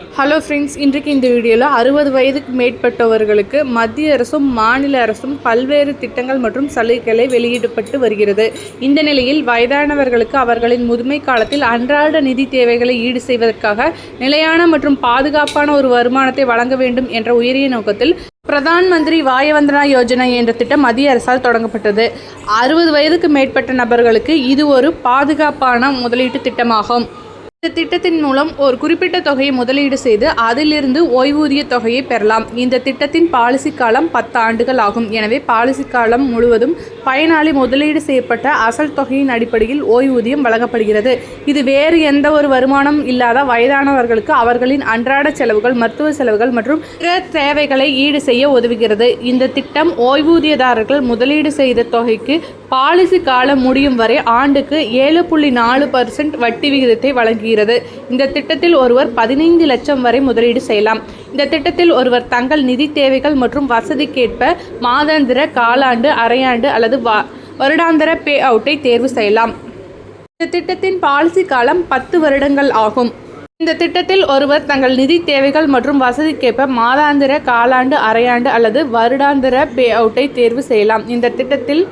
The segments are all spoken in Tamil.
ஹலோ ஃப்ரெண்ட்ஸ் இன்றைக்கு இந்த வீடியோவில் அறுபது வயதுக்கு மேற்பட்டவர்களுக்கு மத்திய அரசும் மாநில அரசும் பல்வேறு திட்டங்கள் மற்றும் சலுகைகளை வெளியிடப்பட்டு வருகிறது. இந்த நிலையில் வயதானவர்களுக்கு அவர்களின் முதுமை காலத்தில் அன்றாட நிதி தேவைகளை ஈடு செய்வதற்காக நிலையான மற்றும் பாதுகாப்பான ஒரு வருமானத்தை வழங்க வேண்டும் என்ற உயரிய நோக்கத்தில் பிரதான் மந்திரி வாயவந்தனா யோஜனா என்ற திட்டம் மத்திய அரசால் தொடங்கப்பட்டது. அறுபது வயதுக்கு மேற்பட்ட நபர்களுக்கு இது ஒரு பாதுகாப்பான முதலீட்டு திட்டமாகும். இந்த திட்டத்தின் மூலம் ஒரு குறிப்பிட்ட தொகையை முதலீடு செய்து அதிலிருந்து ஓய்வூதிய தொகையை பெறலாம். இந்த திட்டத்தின் பாலிசி காலம் பத்து ஆண்டுகள் ஆகும். எனவே பாலிசி காலம் முழுவதும் பயனாளி முதலீடு செய்யப்பட்ட அசல் தொகையின் அடிப்படையில் ஓய்வூதியம் வழங்கப்படுகிறது. இது வேறு எந்த ஒரு வருமானம் இல்லாத வயதானவர்களுக்கு அவர்களின் அன்றாட செலவுகள் மருத்துவ செலவுகள் மற்றும் பிற தேவைகளை ஈடு செய்ய உதவுகிறது. இந்த திட்டம் ஓய்வூதியதாரர்கள் முதலீடு செய்த தொகைக்கு பாலிசி காலம் முடியும் வரை ஆண்டுக்கு ஏழு புள்ளி நாலு பர்சன்ட் வட்டி விகிதத்தை வழங்குகிறது. இந்த திட்டத்தில் ஒருவர் பதினைந்து லட்சம் வரை முதலீடு செய்யலாம். இந்த திட்டத்தில் ஒருவர் தங்கள் நிதி தேவைகள் மற்றும் வசதிக்கேற்ப மாதாந்திர காலாண்டு அரையாண்டு அல்லது வா வருடாந்திர பே அவுட்டை தேர்வு செய்யலாம். இந்த திட்டத்தின் பாலிசி காலம் பத்து வருடங்கள் ஆகும். இந்த திட்டத்தில் ஒருவர் தங்கள் நிதி தேவைகள் மற்றும் வசதிக்கேற்ப மாதாந்திர காலாண்டு அரையாண்டு அல்லது வருடாந்திர பே அவுட்டை தேர்வு செய்யலாம். இந்த திட்டத்தில்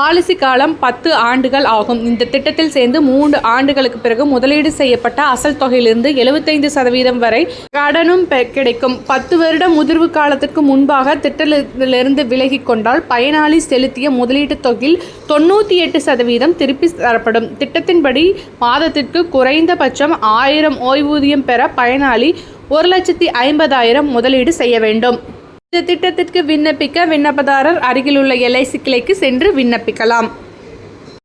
பாலிசி காலம் பத்து ஆண்டுகள் ஆகும். இந்த திட்டத்தில் சேர்ந்து மூன்று ஆண்டுகளுக்கு பிறகு முதலீடு செய்யப்பட்ட அசல் தொகையிலிருந்து எழுபத்தைந்து சதவீதம் வரை கடனும் பெ- கிடைக்கும். பத்து வருட முதிர்வு காலத்திற்கு முன்பாக திட்டத்திலிருந்து விலகி கொண்டால் பயனாளி செலுத்திய முதலீட்டுத் தொகையில் தொண்ணூற்றி எட்டு சதவீதம் திருப்பி தரப்படும். திட்டத்தின்படி மாதத்திற்கு குறைந்தபட்சம் ஆயிரம் ஓய்வூதியம் பெற பயனாளி ஒரு லட்சத்தி ஐம்பதாயிரம் முதலீடு செய்ய வேண்டும். இந்த திட்டத்திற்கு விண்ணப்பிக்க விண்ணப்பதாரர் அருகிலுள்ள எல்ஐசி கிளைக்கு சென்று விண்ணப்பிக்கலாம்.